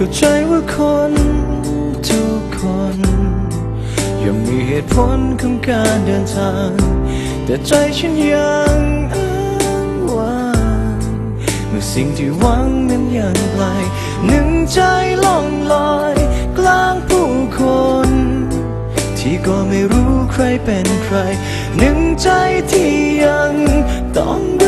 เข้าใจว่าคนทุกคนย่อมมีเหตุผลของการเดินทาง แต่ใจฉันยังอ้างว้างเมื่อสิ่งที่หวังนั้นยังไกลหนึ่งใจล่องลอยกลางผู้คน ที่ก็ไม่รู้ใครเป็นใคร หนึ่งใจที่ยังต้องเดิ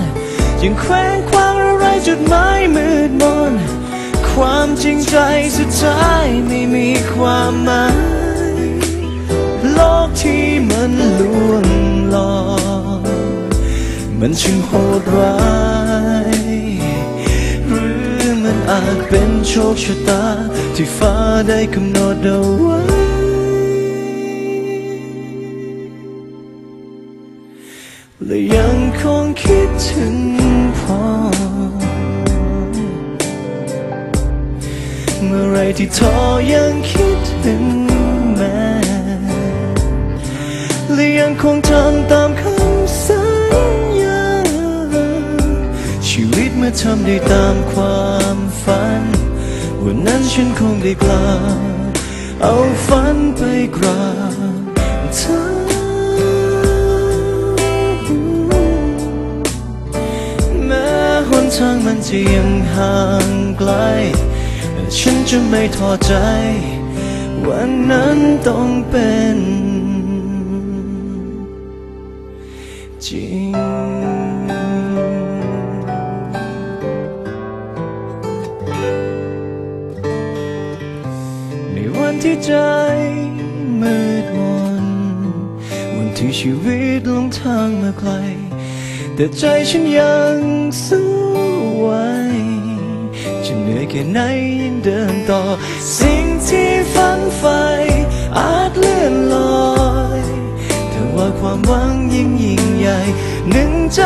นยังแขวงคว้างอะไรจุดหมายมืดมน ความจริงใจสุดท้ายไม่มีความหมาย โลกที่มันลวงหลอกมันช่างโหดร้ายหรือมันอาจเป็นโชคชะตาที่ฟ้าได้กำหนดเอาไว้ และยังคงคิดถึงพ่อ เมื่อไรที่ท้อยังคิดถึงแม่และยังคงทำตามคำสัญญา ชีวิตเมื่อทำได้ตามความฝัน วันนั้นฉันคงได้กลาเอาฝันไปกราบเธอ ทางมันจะยังห่างไกลฉันจะไม่ท้อใจ วันนั้นต้องเป็นจริงในวันที่ใจมืดมนวันที่ชีวิตลงทางมาไกล แต่ใจฉันยังสู้ ไว้ จะเหนื่อยแค่ไหนยังเดินต่อ สิ่งที่ฝันใฝ่อาจเลื่อนลอย แต่ว่าความหวังยิ่งยิ่งใหญ่หนึ่งใจ